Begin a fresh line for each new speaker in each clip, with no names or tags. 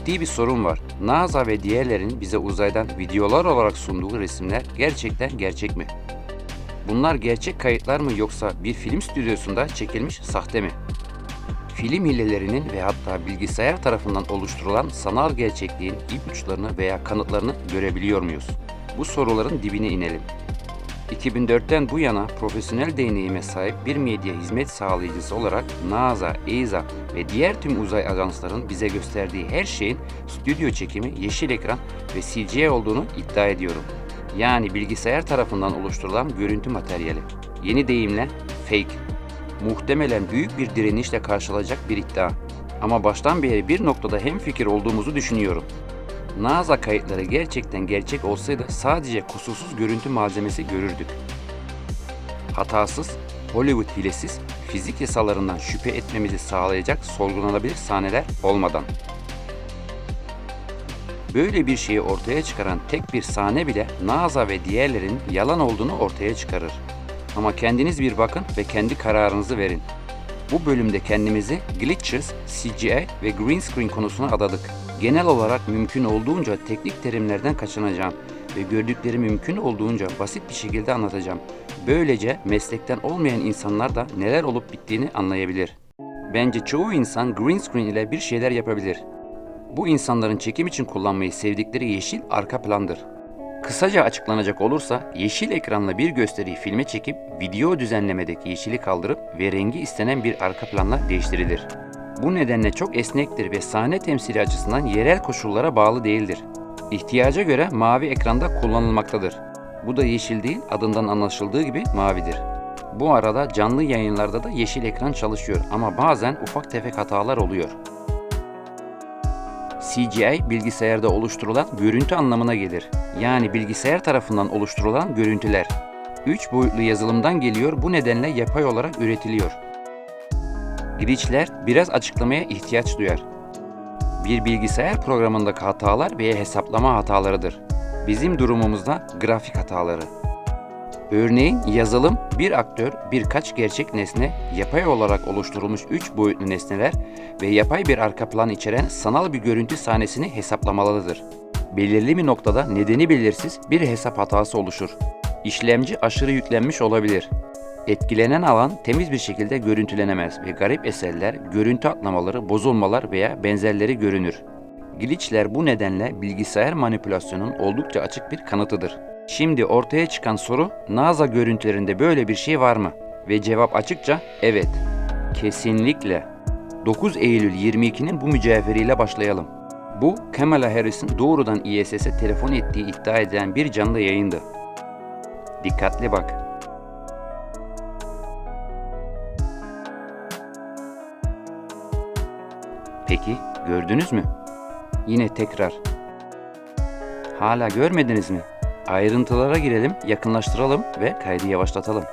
ciddi bir sorun var. NASA ve diğerlerinin bize uzaydan videolar olarak sunduğu resimler gerçekten gerçek mi? Bunlar gerçek kayıtlar mı yoksa bir film stüdyosunda çekilmiş sahte mi? Film hilelerinin ve hatta bilgisayar tarafından oluşturulan sanal gerçekliğin ipuçlarını veya kanıtlarını görebiliyor muyuz? Bu soruların dibine inelim. 2004'ten bu yana profesyonel deneyime sahip bir medya hizmet sağlayıcısı olarak NASA, ESA ve diğer tüm uzay ajanslarının bize gösterdiği her şeyin stüdyo çekimi, yeşil ekran ve CGI olduğunu iddia ediyorum. Yani bilgisayar tarafından oluşturulan görüntü materyali. Yeni deyimle fake. Muhtemelen büyük bir direnişle karşılanacak bir iddia. Ama baştan beri bir noktada hemfikir olduğumuzu düşünüyorum. NASA kayıtları gerçekten gerçek olsaydı sadece kusursuz görüntü malzemesi görürdük. Hatasız, Hollywood hilesiz, fizik yasalarından şüphe etmemizi sağlayacak sorgulanabilir sahneler olmadan. Böyle bir şeyi ortaya çıkaran tek bir sahne bile NASA ve diğerlerinin yalan olduğunu ortaya çıkarır. Ama kendiniz bir bakın ve kendi kararınızı verin. Bu bölümde kendimizi glitches, CGI ve green screen konusuna adadık. Genel olarak mümkün olduğunca teknik terimlerden kaçınacağım ve gördükleri mümkün olduğunca basit bir şekilde anlatacağım. Böylece meslekten olmayan insanlar da neler olup bittiğini anlayabilir. Bence çoğu insan green screen ile bir şeyler yapabilir. Bu insanların çekim için kullanmayı sevdikleri yeşil arka plandır. Kısaca açıklanacak olursa yeşil ekranla bir gösteriyi filme çekip video düzenlemedeki yeşili kaldırıp ve rengi istenen bir arka planla değiştirilir. Bu nedenle çok esnektir ve sahne temsili açısından yerel koşullara bağlı değildir. İhtiyaca göre mavi ekranda kullanılmaktadır. Bu da yeşil değil, adından anlaşıldığı gibi mavidir. Bu arada canlı yayınlarda da yeşil ekran çalışıyor ama bazen ufak tefek hatalar oluyor. CGI bilgisayarda oluşturulan görüntü anlamına gelir. Yani bilgisayar tarafından oluşturulan görüntüler. 3 boyutlu yazılımdan geliyor bu nedenle yapay olarak üretiliyor. Glitchler biraz açıklamaya ihtiyaç duyar. Bir bilgisayar programındaki hatalar veya hesaplama hatalarıdır. Bizim durumumuzda grafik hataları. Örneğin yazılım bir aktör, birkaç gerçek nesne, yapay olarak oluşturulmuş 3 boyutlu nesneler ve yapay bir arka plan içeren sanal bir görüntü sahnesini hesaplamalıdır. Belirli bir noktada nedeni belirsiz bir hesap hatası oluşur. İşlemci aşırı yüklenmiş olabilir. Etkilenen alan temiz bir şekilde görüntülenemez ve garip eserler, görüntü atlamaları, bozulmalar veya benzerleri görünür. Glitchler bu nedenle bilgisayar manipülasyonun oldukça açık bir kanıtıdır. Şimdi ortaya çıkan soru NASA görüntülerinde böyle bir şey var mı? Ve cevap açıkça evet. Kesinlikle. 9 Eylül 22'nin bu mücevheriyle başlayalım. Bu Kamala Harris'in doğrudan ISS'e telefon ettiği iddia edilen bir canlı yayındı. Dikkatli bak. Peki gördünüz mü? Yine tekrar. Hala görmediniz mi? Ayrıntılara girelim, yakınlaştıralım ve kaydı yavaşlatalım.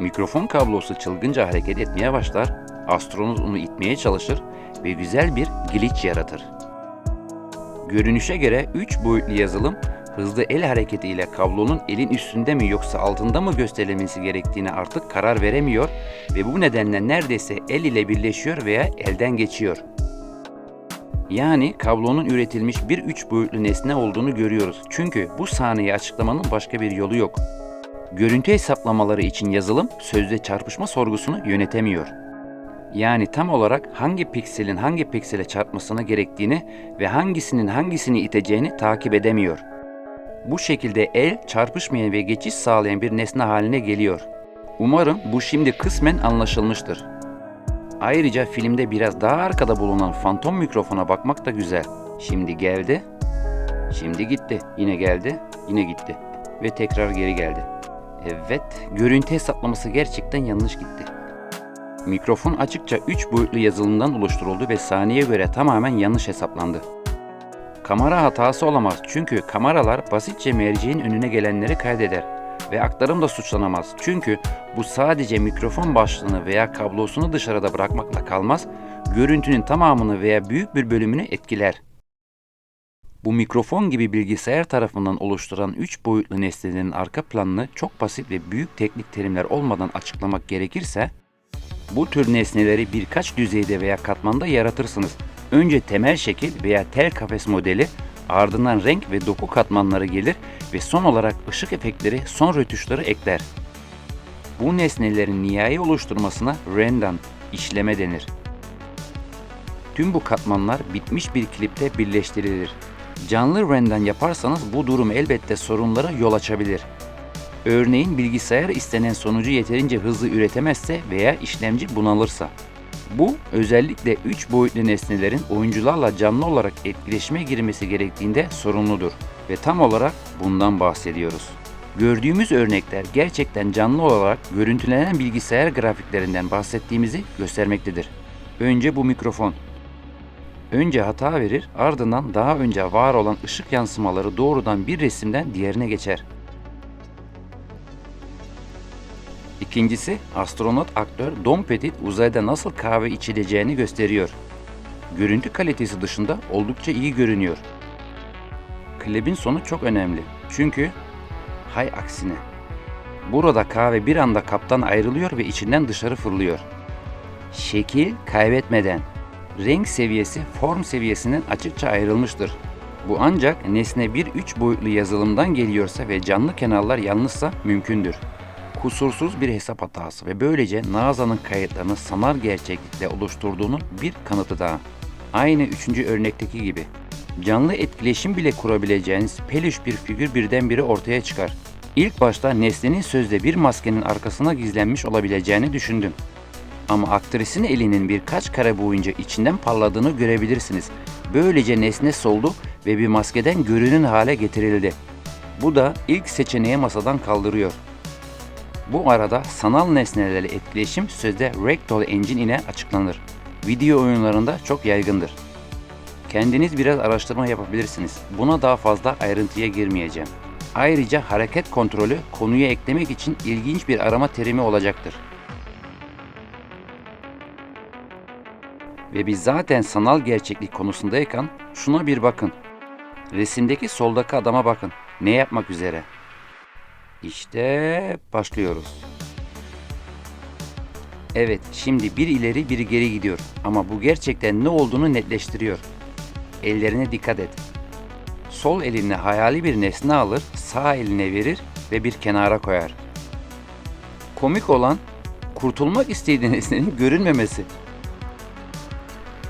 Mikrofon kablosu çılgınca hareket etmeye başlar, astronot onu itmeye çalışır ve güzel bir glitch yaratır. Görünüşe göre 3 boyutlu yazılım hızlı el hareketiyle kablonun elin üstünde mi yoksa altında mı gösterilmesi gerektiğine artık karar veremiyor ve bu nedenle neredeyse el ile birleşiyor veya elden geçiyor. Yani kablonun üretilmiş bir üç boyutlu nesne olduğunu görüyoruz. Çünkü bu sahneyi açıklamanın başka bir yolu yok. Görüntü hesaplamaları için yazılım sözde çarpışma sorgusunu yönetemiyor. Yani tam olarak hangi pikselin hangi piksele çarpmasına gerektiğini ve hangisinin hangisini iteceğini takip edemiyor. Bu şekilde el çarpışmayan ve geçiş sağlayan bir nesne haline geliyor. Umarım bu şimdi kısmen anlaşılmıştır. Ayrıca filmde biraz daha arkada bulunan fantom mikrofona bakmak da güzel. Şimdi geldi, şimdi gitti, yine geldi, yine gitti ve tekrar geri geldi. Evet, görüntü hesaplaması gerçekten yanlış gitti. Mikrofon açıkça 3 boyutlu yazılımdan oluşturuldu ve saniye göre tamamen yanlış hesaplandı. Kamera hatası olamaz çünkü kameralar basitçe merceğin önüne gelenleri kaydeder ve aktarım da suçlanamaz. Çünkü bu sadece mikrofon başlığını veya kablosunu dışarıda bırakmakla kalmaz, görüntünün tamamını veya büyük bir bölümünü etkiler. Bu mikrofon gibi bilgisayar tarafından oluşturan 3 boyutlu nesnelerin arka planını çok basit ve büyük teknik terimler olmadan açıklamak gerekirse, bu tür nesneleri birkaç düzeyde veya katmanda yaratırsınız Önce temel şekil veya tel kafes modeli, ardından renk ve doku katmanları gelir ve son olarak ışık efektleri, son rötuşları ekler. Bu nesnelerin nihai oluşturmasına render, işleme denir. Tüm bu katmanlar bitmiş bir klipte birleştirilir. Canlı render yaparsanız bu durum elbette sorunlara yol açabilir. Örneğin bilgisayar istenen sonucu yeterince hızlı üretemezse veya işlemci bunalırsa. Bu özellikle 3 boyutlu nesnelerin oyuncularla canlı olarak etkileşime girmesi gerektiğinde sorumludur ve tam olarak bundan bahsediyoruz. Gördüğümüz örnekler gerçekten canlı olarak görüntülenen bilgisayar grafiklerinden bahsettiğimizi göstermektedir. Önce bu mikrofon. Önce hata verir, ardından daha önce var olan ışık yansımaları doğrudan bir resimden diğerine geçer. İkincisi, astronot aktör Dom Petit uzayda nasıl kahve içileceğini gösteriyor. Görüntü kalitesi dışında oldukça iyi görünüyor. Klibin sonu çok önemli. Çünkü hay aksine. Burada kahve bir anda kaptan ayrılıyor ve içinden dışarı fırlıyor. Şekil kaybetmeden. Renk seviyesi form seviyesinden açıkça ayrılmıştır. Bu ancak nesne bir üç boyutlu yazılımdan geliyorsa ve canlı kenarlar yalnızsa mümkündür kusursuz bir hesap hatası ve böylece Naza'nın kayıtlarını sanal gerçeklikle oluşturduğunun bir kanıtı daha. Aynı üçüncü örnekteki gibi. Canlı etkileşim bile kurabileceğiniz peluş bir figür birdenbire ortaya çıkar. İlk başta nesnenin sözde bir maskenin arkasına gizlenmiş olabileceğini düşündüm. Ama aktrisin elinin birkaç kare boyunca içinden parladığını görebilirsiniz. Böylece nesne soldu ve bir maskeden görünün hale getirildi. Bu da ilk seçeneği masadan kaldırıyor. Bu arada sanal nesnelerle etkileşim sözde Rectal Engine ile açıklanır. Video oyunlarında çok yaygındır. Kendiniz biraz araştırma yapabilirsiniz. Buna daha fazla ayrıntıya girmeyeceğim. Ayrıca hareket kontrolü konuya eklemek için ilginç bir arama terimi olacaktır. Ve biz zaten sanal gerçeklik konusundayken şuna bir bakın. Resimdeki soldaki adama bakın. Ne yapmak üzere? İşte başlıyoruz. Evet, şimdi bir ileri bir geri gidiyor ama bu gerçekten ne olduğunu netleştiriyor. Ellerine dikkat et. Sol eline hayali bir nesne alır, sağ eline verir ve bir kenara koyar. Komik olan kurtulmak istediği nesnenin görünmemesi.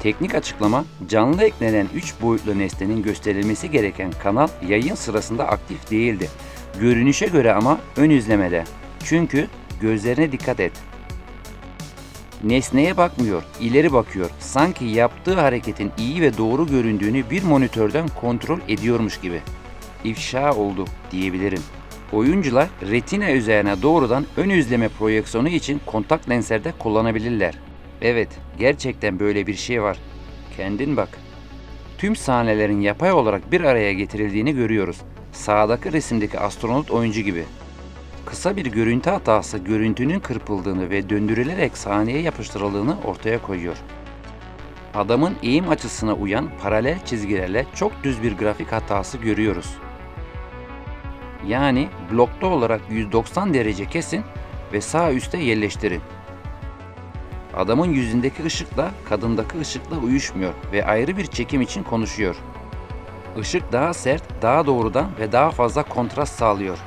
Teknik açıklama, canlı eklenen 3 boyutlu nesnenin gösterilmesi gereken kanal yayın sırasında aktif değildi Görünüşe göre ama ön izlemede. Çünkü gözlerine dikkat et. Nesneye bakmıyor, ileri bakıyor. Sanki yaptığı hareketin iyi ve doğru göründüğünü bir monitörden kontrol ediyormuş gibi. İfşa oldu diyebilirim. Oyuncular retina üzerine doğrudan ön izleme projeksiyonu için kontak lenslerde kullanabilirler. Evet, gerçekten böyle bir şey var. Kendin bak. Tüm sahnelerin yapay olarak bir araya getirildiğini görüyoruz. Sağdaki resimdeki astronot oyuncu gibi. Kısa bir görüntü hatası görüntünün kırpıldığını ve döndürülerek sahneye yapıştırıldığını ortaya koyuyor. Adamın eğim açısına uyan paralel çizgilerle çok düz bir grafik hatası görüyoruz. Yani blokta olarak 190 derece kesin ve sağ üste yerleştirin. Adamın yüzündeki ışıkla kadındaki ışıkla uyuşmuyor ve ayrı bir çekim için konuşuyor. Işık daha sert, daha doğrudan ve daha fazla kontrast sağlıyor.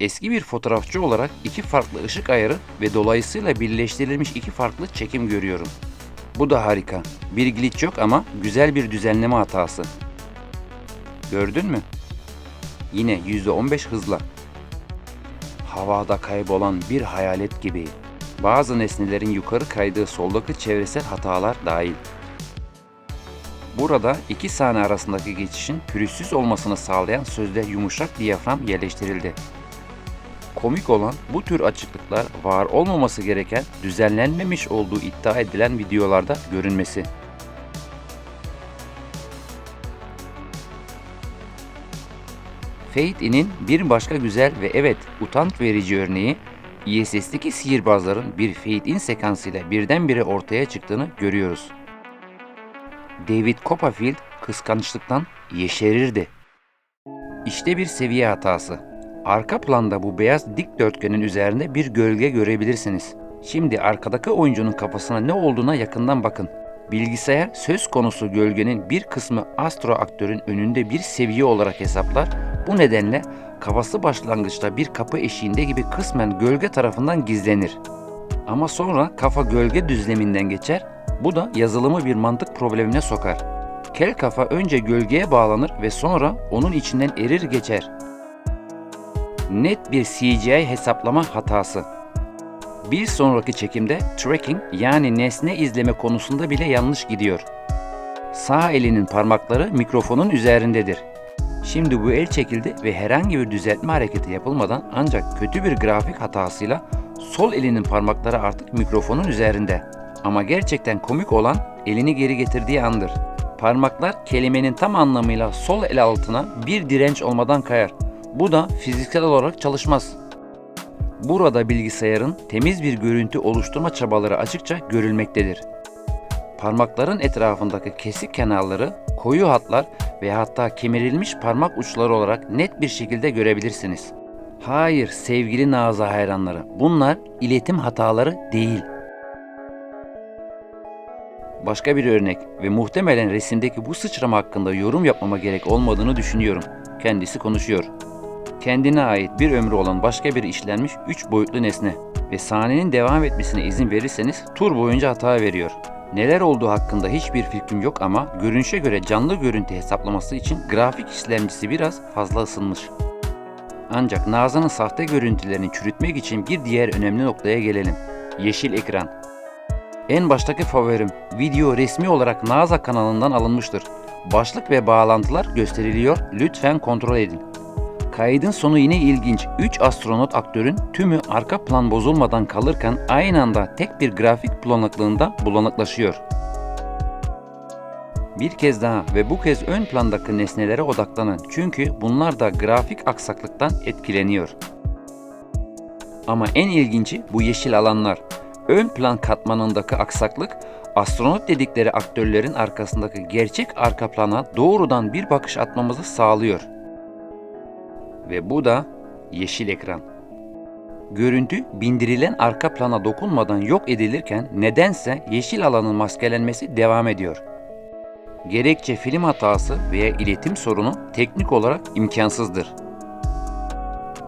Eski bir fotoğrafçı olarak iki farklı ışık ayarı ve dolayısıyla birleştirilmiş iki farklı çekim görüyorum. Bu da harika. Bir glitch yok ama güzel bir düzenleme hatası. Gördün mü? Yine %15 hızla. Havada kaybolan bir hayalet gibi. Bazı nesnelerin yukarı kaydığı soldaki çevresel hatalar dahil. Burada iki sahne arasındaki geçişin pürüzsüz olmasını sağlayan sözde yumuşak diyafram yerleştirildi. Komik olan bu tür açıklıklar var olmaması gereken düzenlenmemiş olduğu iddia edilen videolarda görünmesi. Fate In'in bir başka güzel ve evet utanç verici örneği ISS'deki sihirbazların bir Fate In sekansıyla birdenbire ortaya çıktığını görüyoruz. David Copperfield kıskançlıktan yeşerirdi. İşte bir seviye hatası. Arka planda bu beyaz dikdörtgenin üzerinde bir gölge görebilirsiniz. Şimdi arkadaki oyuncunun kafasına ne olduğuna yakından bakın. Bilgisayar söz konusu gölgenin bir kısmı astro aktörün önünde bir seviye olarak hesaplar. Bu nedenle kafası başlangıçta bir kapı eşiğinde gibi kısmen gölge tarafından gizlenir. Ama sonra kafa gölge düzleminden geçer. Bu da yazılımı bir mantık problemine sokar. Kel kafa önce gölgeye bağlanır ve sonra onun içinden erir geçer. Net bir CGI hesaplama hatası. Bir sonraki çekimde tracking yani nesne izleme konusunda bile yanlış gidiyor. Sağ elinin parmakları mikrofonun üzerindedir. Şimdi bu el çekildi ve herhangi bir düzeltme hareketi yapılmadan ancak kötü bir grafik hatasıyla sol elinin parmakları artık mikrofonun üzerinde. Ama gerçekten komik olan elini geri getirdiği andır. Parmaklar kelimenin tam anlamıyla sol el altına bir direnç olmadan kayar. Bu da fiziksel olarak çalışmaz. Burada bilgisayarın temiz bir görüntü oluşturma çabaları açıkça görülmektedir. Parmakların etrafındaki kesik kenarları, koyu hatlar ve hatta kemirilmiş parmak uçları olarak net bir şekilde görebilirsiniz. Hayır sevgili Naza hayranları, bunlar iletim hataları değil. Başka bir örnek ve muhtemelen resimdeki bu sıçrama hakkında yorum yapmama gerek olmadığını düşünüyorum. Kendisi konuşuyor. Kendine ait bir ömrü olan başka bir işlenmiş 3 boyutlu nesne ve sahnenin devam etmesine izin verirseniz tur boyunca hata veriyor. Neler olduğu hakkında hiçbir fikrim yok ama görünüşe göre canlı görüntü hesaplaması için grafik işlemcisi biraz fazla ısınmış. Ancak Nazan'ın sahte görüntülerini çürütmek için bir diğer önemli noktaya gelelim. Yeşil ekran. En baştaki favorim, video resmi olarak NASA kanalından alınmıştır. Başlık ve bağlantılar gösteriliyor, lütfen kontrol edin. Kaydın sonu yine ilginç. 3 astronot aktörün tümü arka plan bozulmadan kalırken aynı anda tek bir grafik bulanıklığında bulanıklaşıyor. Bir kez daha ve bu kez ön plandaki nesnelere odaklanın çünkü bunlar da grafik aksaklıktan etkileniyor. Ama en ilginci bu yeşil alanlar. Ön plan katmanındaki aksaklık astronot dedikleri aktörlerin arkasındaki gerçek arka plana doğrudan bir bakış atmamızı sağlıyor. Ve bu da yeşil ekran. Görüntü bindirilen arka plana dokunmadan yok edilirken nedense yeşil alanın maskelenmesi devam ediyor. Gerekçe film hatası veya iletim sorunu teknik olarak imkansızdır.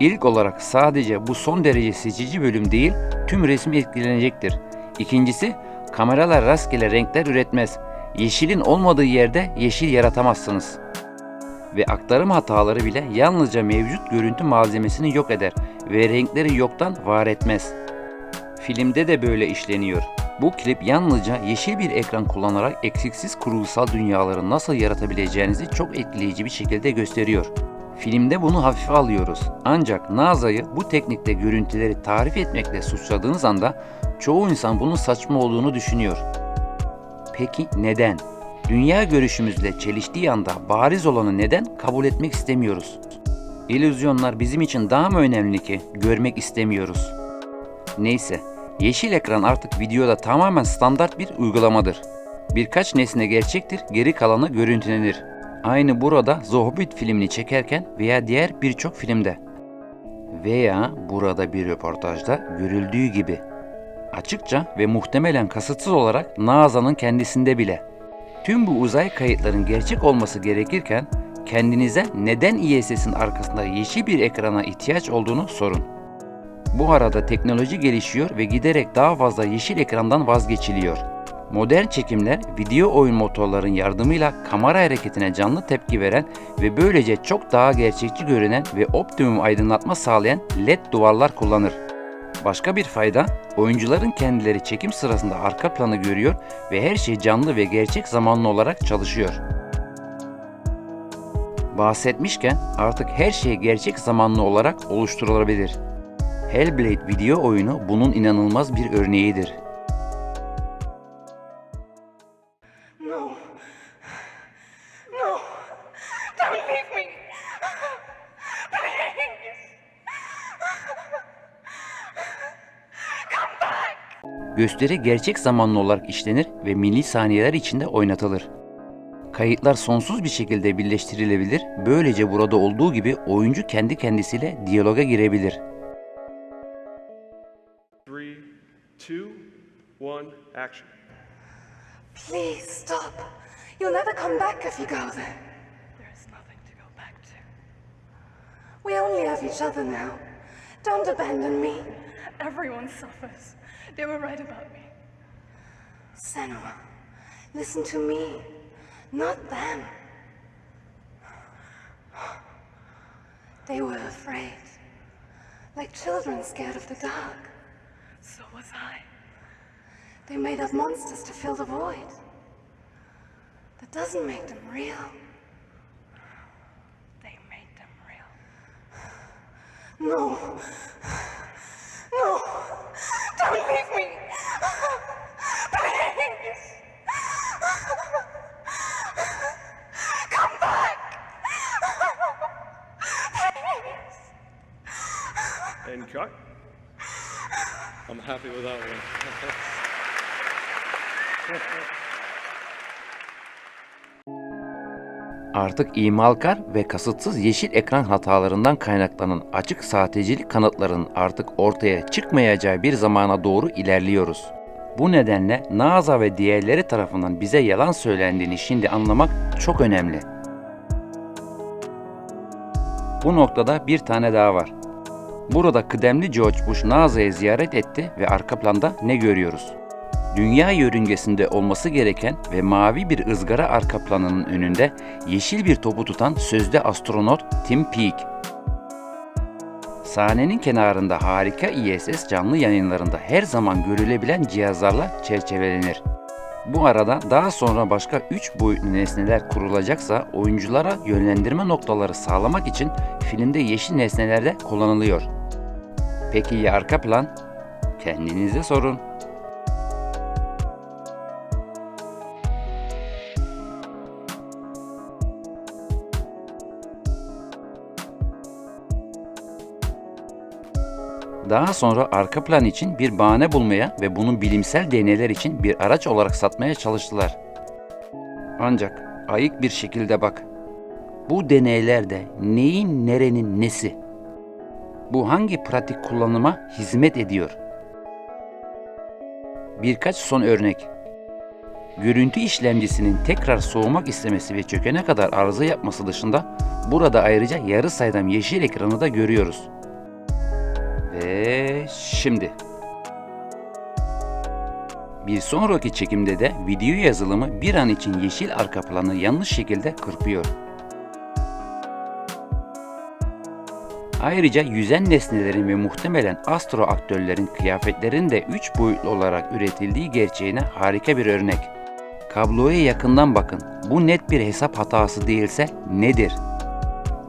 İlk olarak sadece bu son derece seçici bölüm değil, tüm resim etkilenecektir. İkincisi, kameralar rastgele renkler üretmez. Yeşilin olmadığı yerde yeşil yaratamazsınız. Ve aktarım hataları bile yalnızca mevcut görüntü malzemesini yok eder ve renkleri yoktan var etmez. Filmde de böyle işleniyor. Bu klip yalnızca yeşil bir ekran kullanarak eksiksiz kurgusal dünyaları nasıl yaratabileceğinizi çok etkileyici bir şekilde gösteriyor. Filmde bunu hafife alıyoruz. Ancak NASA'yı bu teknikte görüntüleri tarif etmekle suçladığınız anda çoğu insan bunun saçma olduğunu düşünüyor. Peki neden? Dünya görüşümüzle çeliştiği anda bariz olanı neden kabul etmek istemiyoruz? İllüzyonlar bizim için daha mı önemli ki görmek istemiyoruz? Neyse, yeşil ekran artık videoda tamamen standart bir uygulamadır. Birkaç nesne gerçektir, geri kalanı görüntülenir. Aynı burada The Hobbit filmini çekerken veya diğer birçok filmde. Veya burada bir röportajda görüldüğü gibi. Açıkça ve muhtemelen kasıtsız olarak NASA'nın kendisinde bile. Tüm bu uzay kayıtların gerçek olması gerekirken kendinize neden ISS'in arkasında yeşil bir ekrana ihtiyaç olduğunu sorun. Bu arada teknoloji gelişiyor ve giderek daha fazla yeşil ekrandan vazgeçiliyor. Modern çekimler video oyun motorların yardımıyla kamera hareketine canlı tepki veren ve böylece çok daha gerçekçi görünen ve optimum aydınlatma sağlayan LED duvarlar kullanır. Başka bir fayda, oyuncuların kendileri çekim sırasında arka planı görüyor ve her şey canlı ve gerçek zamanlı olarak çalışıyor. Bahsetmişken artık her şey gerçek zamanlı olarak oluşturulabilir. Hellblade video oyunu bunun inanılmaz bir örneğidir. Gösteri gerçek zamanlı olarak işlenir ve milisaniyeler içinde oynatılır. Kayıtlar sonsuz bir şekilde birleştirilebilir. Böylece burada olduğu gibi oyuncu kendi kendisiyle diyaloga girebilir.
Three, two, one, action.
Please stop. You'll never come back if you go there. There is nothing to go back to. We only have each other now. Don't abandon me. Everyone suffers. They were right about me. Senua, listen to me, not them. They were afraid, like children scared of the dark. So was I. They made up monsters to fill the void. That doesn't make them real. They made them real. No. No. Don't leave me. Please. Come back. Please.
And cut. I'm happy with that one.
Artık imalkar ve kasıtsız yeşil ekran hatalarından kaynaklanan açık sahtecilik kanıtlarının artık ortaya çıkmayacağı bir zamana doğru ilerliyoruz. Bu nedenle NASA ve diğerleri tarafından bize yalan söylendiğini şimdi anlamak çok önemli. Bu noktada bir tane daha var. Burada kıdemli George Bush NASA'yı ziyaret etti ve arka planda ne görüyoruz? Dünya yörüngesinde olması gereken ve mavi bir ızgara arka planının önünde yeşil bir topu tutan sözde astronot Tim Peake. Sahnenin kenarında harika ISS canlı yayınlarında her zaman görülebilen cihazlarla çerçevelenir. Bu arada daha sonra başka 3 boyutlu nesneler kurulacaksa oyunculara yönlendirme noktaları sağlamak için filmde yeşil nesneler de kullanılıyor. Peki ya arka plan? Kendinize sorun. Daha sonra arka plan için bir bahane bulmaya ve bunu bilimsel deneyler için bir araç olarak satmaya çalıştılar. Ancak ayık bir şekilde bak. Bu deneylerde neyin nerenin nesi? Bu hangi pratik kullanıma hizmet ediyor? Birkaç son örnek. Görüntü işlemcisinin tekrar soğumak istemesi ve çökene kadar arıza yapması dışında burada ayrıca yarı saydam yeşil ekranı da görüyoruz. Şimdi. Bir sonraki çekimde de video yazılımı bir an için yeşil arka planı yanlış şekilde kırpıyor. Ayrıca yüzen nesnelerin ve muhtemelen astro aktörlerin kıyafetlerin de 3 boyutlu olarak üretildiği gerçeğine harika bir örnek. Kabloya yakından bakın. Bu net bir hesap hatası değilse nedir?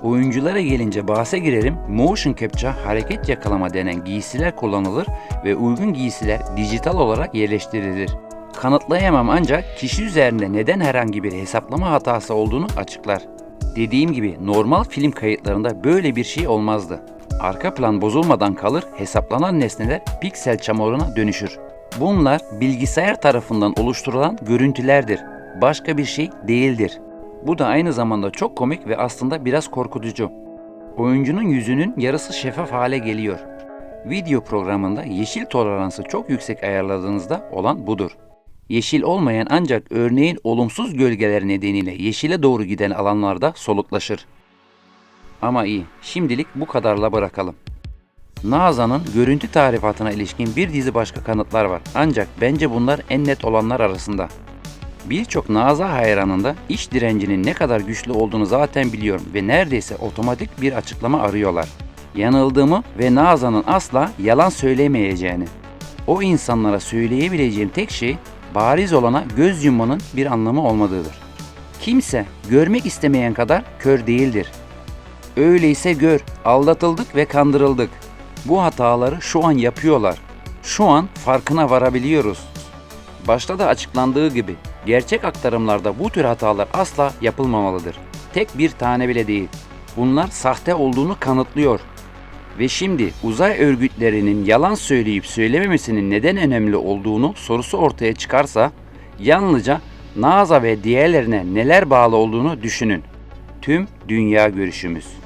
Oyunculara gelince bahse girelim. Motion Capture hareket yakalama denen giysiler kullanılır ve uygun giysiler dijital olarak yerleştirilir. Kanıtlayamam ancak kişi üzerinde neden herhangi bir hesaplama hatası olduğunu açıklar. Dediğim gibi normal film kayıtlarında böyle bir şey olmazdı. Arka plan bozulmadan kalır, hesaplanan nesneler piksel çamuruna dönüşür. Bunlar bilgisayar tarafından oluşturulan görüntülerdir. Başka bir şey değildir. Bu da aynı zamanda çok komik ve aslında biraz korkutucu. Oyuncunun yüzünün yarısı şeffaf hale geliyor. Video programında yeşil toleransı çok yüksek ayarladığınızda olan budur. Yeşil olmayan ancak örneğin olumsuz gölgeler nedeniyle yeşile doğru giden alanlarda soluklaşır. Ama iyi, şimdilik bu kadarla bırakalım. NASA'nın görüntü tarifatına ilişkin bir dizi başka kanıtlar var. Ancak bence bunlar en net olanlar arasında. Birçok NASA hayranında iş direncinin ne kadar güçlü olduğunu zaten biliyorum ve neredeyse otomatik bir açıklama arıyorlar. Yanıldığımı ve NASA'nın asla yalan söylemeyeceğini. O insanlara söyleyebileceğim tek şey bariz olana göz yummanın bir anlamı olmadığıdır. Kimse görmek istemeyen kadar kör değildir. Öyleyse gör, aldatıldık ve kandırıldık. Bu hataları şu an yapıyorlar. Şu an farkına varabiliyoruz. Başta da açıklandığı gibi gerçek aktarımlarda bu tür hatalar asla yapılmamalıdır. Tek bir tane bile değil. Bunlar sahte olduğunu kanıtlıyor. Ve şimdi uzay örgütlerinin yalan söyleyip söylememesinin neden önemli olduğunu sorusu ortaya çıkarsa yalnızca NASA ve diğerlerine neler bağlı olduğunu düşünün. Tüm dünya görüşümüz.